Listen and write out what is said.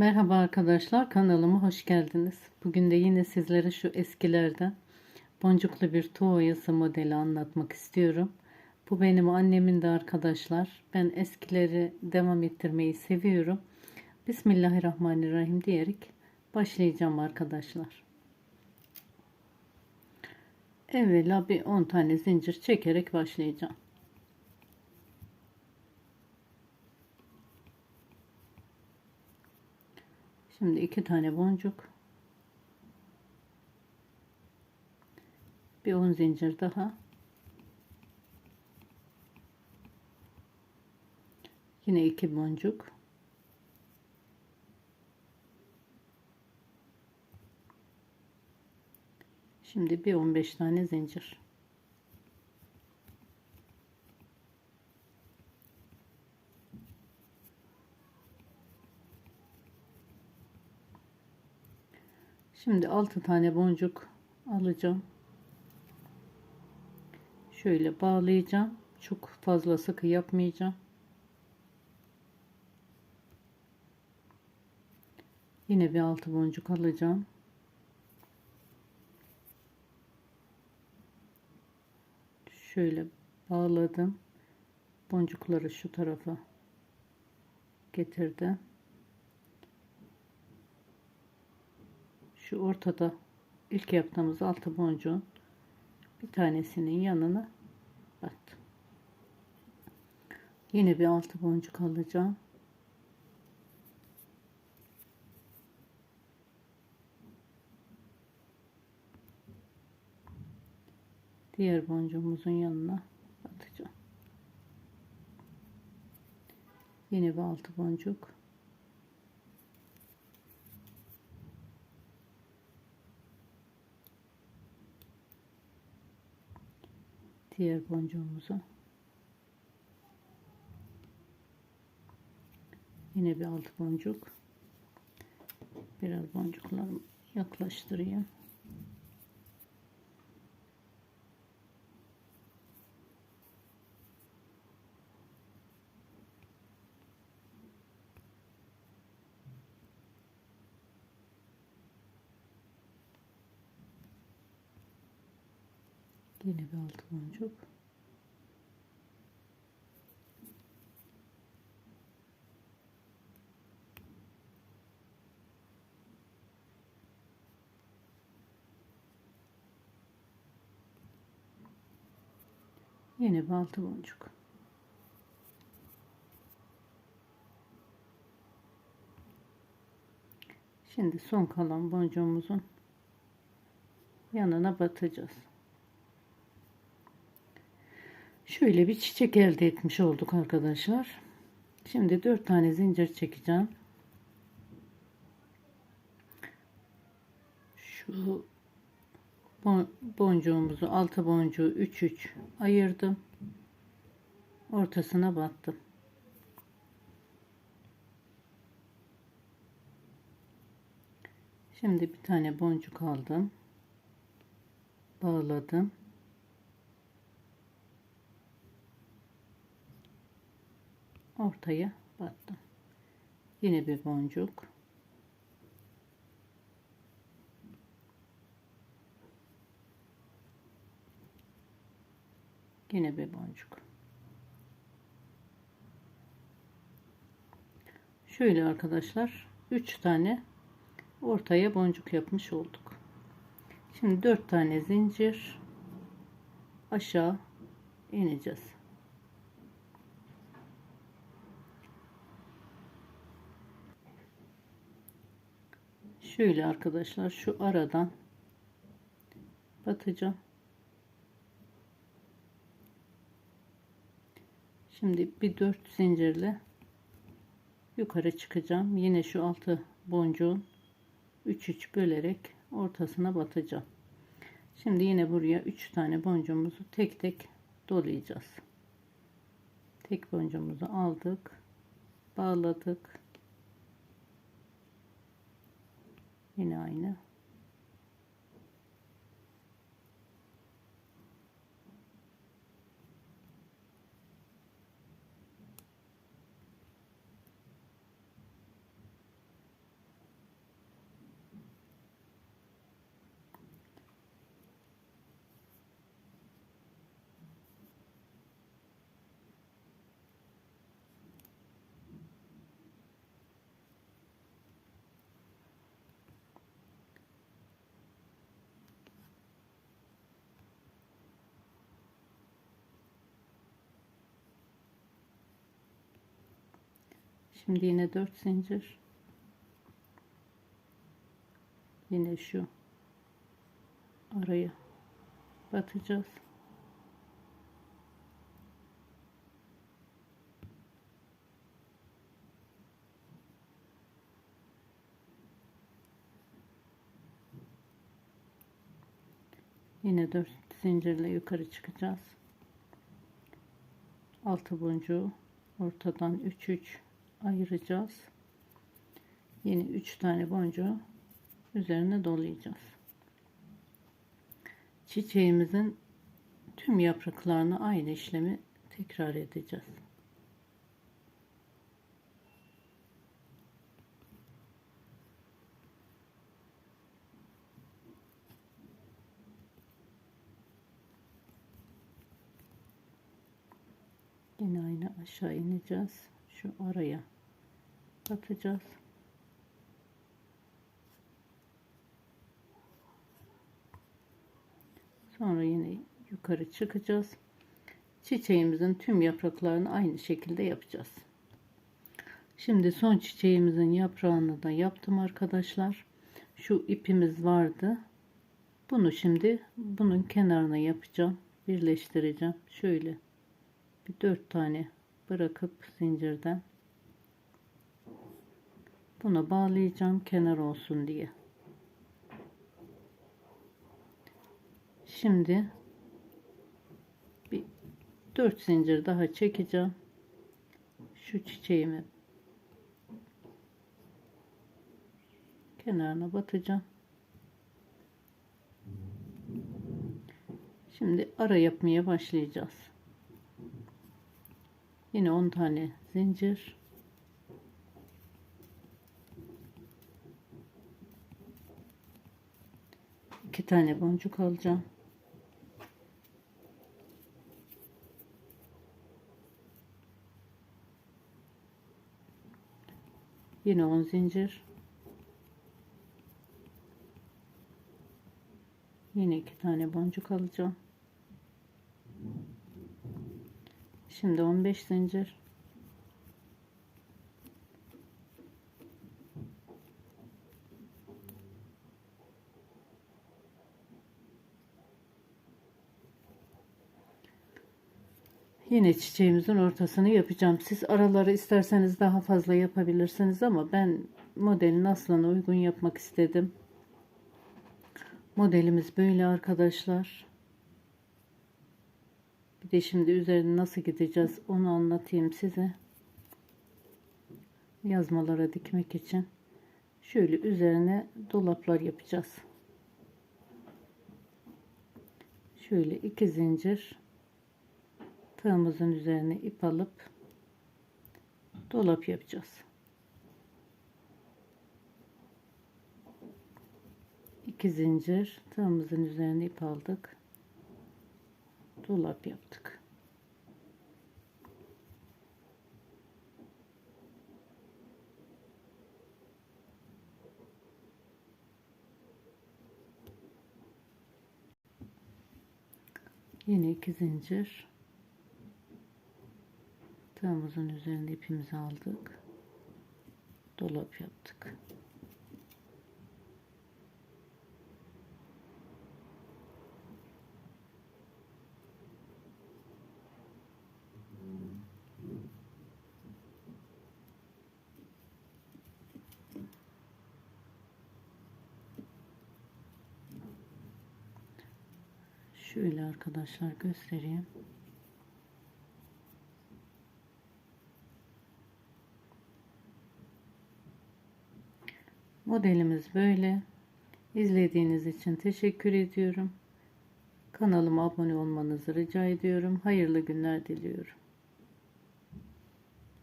Merhaba arkadaşlar kanalıma hoş geldiniz. Bugün de yine sizlere şu eskilerden boncuklu bir tuğ oyası modeli anlatmak istiyorum. Bu benim annemin de arkadaşlar. Ben eskileri devam ettirmeyi seviyorum. Bismillahirrahmanirrahim diyerek başlayacağım arkadaşlar. Evvela bir 10 tane zincir çekerek başlayacağım. Şimdi iki tane boncuk. Bir 10 zincir daha. Yine iki boncuk. Şimdi bir 15 tane zincir. Şimdi 6 tane boncuk alacağım. Şöyle bağlayacağım. Çok fazla sıkı yapmayacağım. Yine bir altı boncuk alacağım. Şöyle bağladım. Boncukları şu tarafa getirdim. Şu ortada ilk yaptığımız altı boncuğun bir tanesinin yanına battım. Yine bir altı boncuk alacağım. Diğer boncuğumuzun yanına batacağım. Yine bir altı boncuk. Diğer boncuğumuzu yine bir alt boncuk. Biraz boncuklarımı yaklaştırayım Yine bir altı boncuk. Yine bir altı boncuk. Şimdi son kalan boncuğumuzun yanına batacağız. Şöyle bir çiçek elde etmiş olduk arkadaşlar. Şimdi 4 tane zincir çekeceğim. Şu boncuğumuzu altı boncuğu 3 3 ayırdım. Ortasına battım. Şimdi bir tane boncuk aldım. Bağladım. Ortaya battım. Yine bir boncuk. Yine bir boncuk. Şöyle arkadaşlar 3 tane ortaya boncuk yapmış olduk. Şimdi 4 tane zincir aşağı ineceğiz. Şöyle arkadaşlar şu aradan batacağım. Şimdi bir dört zincirle yukarı çıkacağım. Yine şu altı boncuğun 3 3 bölerek ortasına batacağım. Şimdi yine buraya 3 tane boncuğumuzu tek tek dolayacağız. Tek boncuğumuzu aldık, bağladık. Yine aynı. Şimdi yine 4 zincir. Yine şu araya batacağız. Yine 4 zincirle yukarı çıkacağız. Altı boncuğu ortadan 3 3 ayıracağız. Yine 3 tane boncuğu üzerine dolayacağız. Çiçeğimizin tüm yapraklarına aynı işlemi tekrar edeceğiz. Yine aynı aşağı ineceğiz. Şu araya batacağız. Sonra yine yukarı çıkacağız. Çiçeğimizin tüm yapraklarını aynı şekilde yapacağız. Şimdi son çiçeğimizin yaprağını da yaptım arkadaşlar. Şu ipimiz vardı. Bunu şimdi bunun kenarına yapacağım. Birleştireceğim. Şöyle bir dört tane bırakıp zincirden buna bağlayacağım kenar olsun diye. Şimdi bir 4 zincir daha çekeceğim. Şu çiçeğimi kenarına batacağım. Şimdi ara yapmaya başlayacağız. Yine 10 tane zincir. iki tane boncuk alacağım. Yine 10 zincir. Yine iki tane boncuk alacağım. Şimdi 15 zincir. Yine çiçeğimizin ortasını yapacağım. Siz araları isterseniz daha fazla yapabilirsiniz ama ben modelin aslına uygun yapmak istedim. Modelimiz böyle arkadaşlar. De şimdi üzerine nasıl gideceğiz onu anlatayım size. Yazmalara dikmek için. Şöyle üzerine dolaplar yapacağız. Şöyle iki zincir tığımızın üzerine ip alıp dolap yapacağız. İki zincir tığımızın üzerine ip aldık. Dolap yaptık. Yine iki zincir tığımızın üzerinde ipimizi aldık. Dolap yaptık. Şöyle arkadaşlar göstereyim. Modelimiz böyle. İzlediğiniz için teşekkür ediyorum. Kanalıma abone olmanızı rica ediyorum. Hayırlı günler diliyorum.